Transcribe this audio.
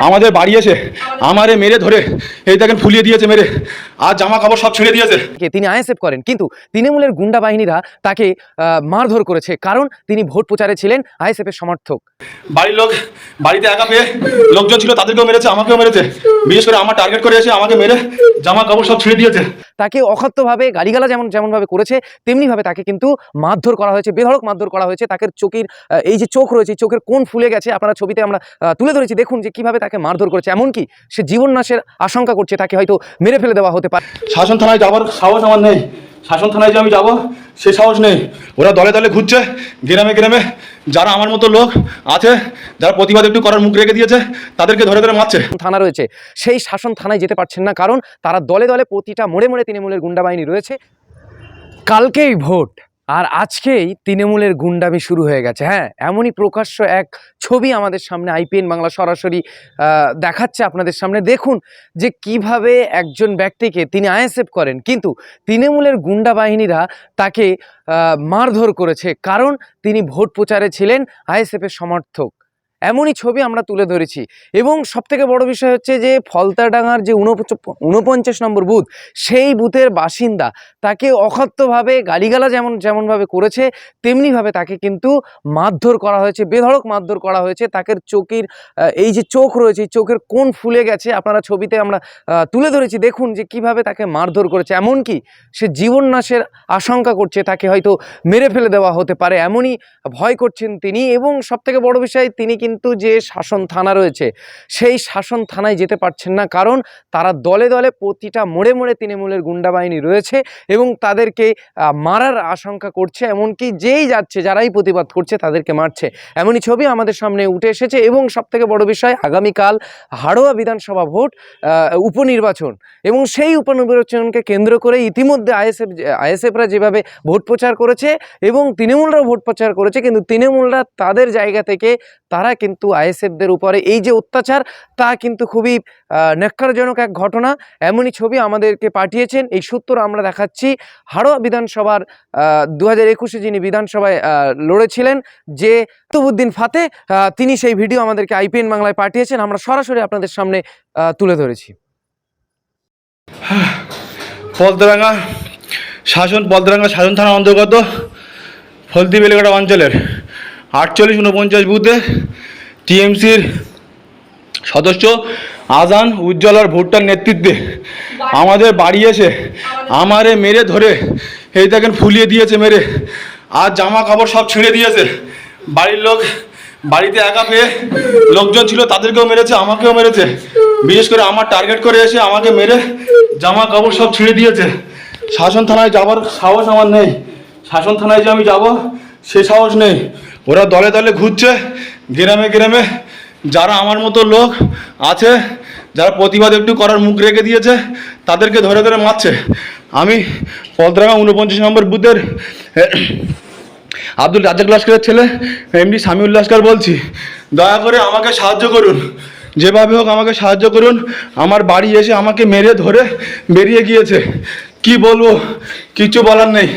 আমাদের বাড়ি এসে আমারে মেরে ধরে এই দেখেন ফুলিয়ে দিয়েছে মেরে। আর জামা কাপড় সব ছিঁড়ে দিয়েছে। তিনি আইএসএফ করেন কিন্তু তৃণমূলের গুন্ডা বাহিনীরা তাকে মারধর করেছে কারণ তিনি ভোট প্রচারে ছিলেন আইএসএফ এর সমর্থক। বাড়ির লোক বাড়িতে একা পেয়ে লোকজন ছিল তাদেরকেও মেরেছে আমাকেও মেরেছে। বিশেষ করে আমার টার্গেট করে এসে আমাকে মেরে জামা কাপড় সব ছিঁড়ে দিয়েছে। তাকে অকথ্যভাবে গালিগালা যেমন যেমনভাবে করেছে তেমনিভাবে তাকে কিন্তু মারধর করা হয়েছে বেধড়ক মারধর করা হয়েছে তাকে চোখের এই যে চোখ রয়েছে চোখের কোন ফুলে গেছে আপনারা ছবিতে আমরা তুলে ধরেছি দেখুন যে কীভাবে তাকে মারধর করেছে এমনকি সে জীবন নাশের আশঙ্কা করছে তাকে হয়তো মেরে ফেলে দেওয়া হতে পারে শাসন থানায় যাবার সাহস আমার নেই। শাসন থানায় যে আমি যাব, সে সাহস নেই। ওরা দলে দলে ঘুরছে, গ্রামে গ্রামে। যারা আমার মতো লোক আছে, যারা প্রতিবাদ একটু করার মুখ রেখে দিয়েছে, তাদেরকে ধরে ধরে মারছে। থানা রয়েছে। সেই শাসন থানায় যেতে পারছেন না, কারণ তারা দলে দলে প্রতিটা মোড়ে মোড়ে তৃণমূলের গুন্ডা বাহিনী রয়েছে। কালকেই ভোট। আর আজকেই তৃণমূলের গুন্ডামি শুরু হয়ে গেছে হ্যাঁ? এমনই প্রকাশ্য এক ছবি আমাদের সামনে আইপিএন বাংলা সরাসরি দেখাচ্ছে আপনাদের সামনে। দেখুন যে কীভাবে একজন ব্যক্তিকে তিনি আইএসএফ করেন, কিন্তু তৃণমূলের গুন্ডা বাহিনীরা তাকে মারধর করেছে। কারণ তিনি ভোট প্রচারে ছিলেন আইএসএফের সমর্থক। এমনই ছবি আমরা তুলে ধরেছি। এবং সবথেকে বড় বিষয় হচ্ছে যে, ফলতাডাঙ্গার যে ঊনপঞ্চাশ নম্বর বুথ, সেই বুথের বাসিন্দা তাকে অখাদ্যভাবে গালিগালা যেমন, যেমনভাবে করেছে, তেমনিভাবে তাকে কিন্তু মারধর করা হয়েছে, বেধড়ক মারধর করা হয়েছে। তাকে চোখের এই যে চোখ রয়েছে চোখের কোন ফুলে গেছে। আপনারা ছবিতে আমরা তুলে ধরেছি। দেখুন যে কীভাবে তাকে মারধর করেছে। এমনকি সে জীবন নাশের আশঙ্কা করছে, তাকে হয়তো মেরে ফেলে দেওয়া হতে পারে। এমনই ভয় করছেন তিনি। এবং সবথেকে বড় বিষয়, তিনি কিন্তু যে শাসন থানা রয়েছে, সেই শাসন থানায় যেতে পারছেন না। কারণ তারা দলে দলে প্রতিটা মোড়ে মোড়ে তৃণমূলের গুন্ডা বাহিনী রয়েছে এবং তাদেরকে মারার আশঙ্কা করছে, এমনকি যেই যাচ্ছে, যারাই প্রতিবাদ করছে, তাদেরকে মারছে। এমনই ছবি আমাদের সামনে উঠে এসেছে এবং সবথেকে বড় বিষয়, আগামীকাল হাড়োয়া বিধানসভা ভোট উপনির্বাচন এবং সেই উপনির্বাচনকে কেন্দ্র করে ইতিমধ্যে আইএসএফ, আইএসএফরা যেভাবে ভোট প্রচার করেছে এবং তৃণমূলরাও ভোট প্রচার করেছে, কিন্তু তৃণমূলরা তাদের জায়গা থেকে তারা কিন্তু আইএসএফদের উপরে এই যে অত্যাচার তা কিন্তু খুবই আহ, এক ঘটনা। এমনই ছবি আমাদেরকে পাঠিয়েছেন। এই সূত্র আমরা দেখাচ্ছি। হাড়োয়া বিধানসভার দু হাজার একুশে যিনি বিধানসভায় লড়েছিলেন যে তুবুদ্দিন ফাতে তিনি সেই ভিডিও আমাদেরকে আইপিএন বাংলায় পাঠিয়েছেন। আমরা সরাসরি আপনাদের সামনে তুলে ধরেছি। পলতরাঙ্গা শাসন পলতরাঙ্গা শাসন থানার অন্তর্গত ফলতি বেলেঘাটা অঞ্চলের আটচল্লিশ উনপঞ্চাশ বুথে টিএমসির সদস্য আজান উজ্জ্বলার ভোটটার নেতৃত্বে আমাদের বাড়ি এসে আমারে মেরে ধরে, এই দেখেন ফুলিয়ে দিয়েছে মেরে, আর জামা কাপড় সব ছিঁড়ে দিয়েছে। বাড়ির লোক বাড়িতে একা পেয়ে লোকজন ছিল, তাদেরকেও মেরেছে, আমাকেও মেরেছে। বিশেষ করে আমার টার্গেট করে এসে আমাকে মেরে জামা কাপড় সব ছিঁড়ে দিয়েছে। শাসন থানায় যাওয়ার সাহস আমার নেই। শাসন থানায় যে আমি যাব, সে সাহস নেই। ওরা দলে দলে ঘুরছে গ্রামে গ্রামে যারা আমার মতো লোক আছে, যারা প্রতিবাদ একটু করার মুখ রেখে দিয়েছে, তাদেরকে ধরে ধরে মারছে। আমি পদ্রাগা উনপঞ্চাশ নম্বর বুথের আব্দুল রাজাক লস্করের ছেলে, এমডি সামিউল লস্কর বলছি। দয়া করে আমাকে সাহায্য করুন। যেভাবে হোক আমাকে সাহায্য করুন। আমার বাড়ি এসে আমাকে মেরে ধরে বেরিয়ে গিয়েছে। কি বলব? কিছু বলার নেই।